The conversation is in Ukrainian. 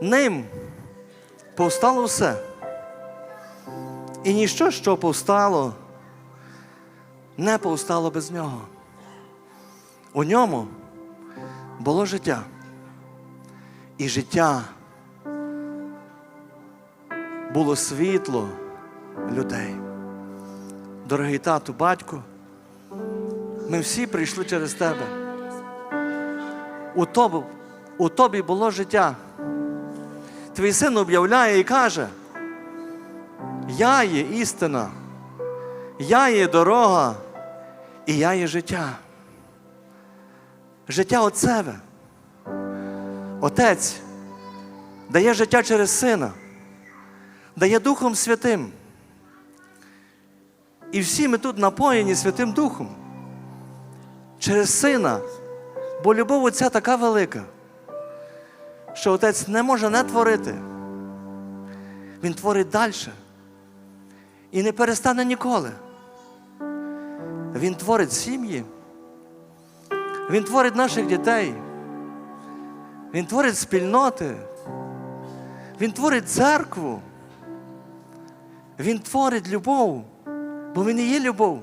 Ним повстало все. І ніщо, що повстало, не повстало без нього. У ньому було життя. І життя було світло людей. Дорогий тату, батько, ми всі прийшли через тебе. У тобі, у тобі було життя. Твій син об'являє і каже, я є істина, я є дорога, і я є життя. Життя від себе. Отець дає життя через сина, дає Духом Святим. І всі ми тут напоєні Святим Духом через сина. Бо любов Отця така велика, що Отець не може не творити. Він творить далі. І не перестане ніколи. Він творить сім'ї. Він творить наших дітей. Він творить спільноти. Він творить церкву. Він творить любов, бо він і є любов.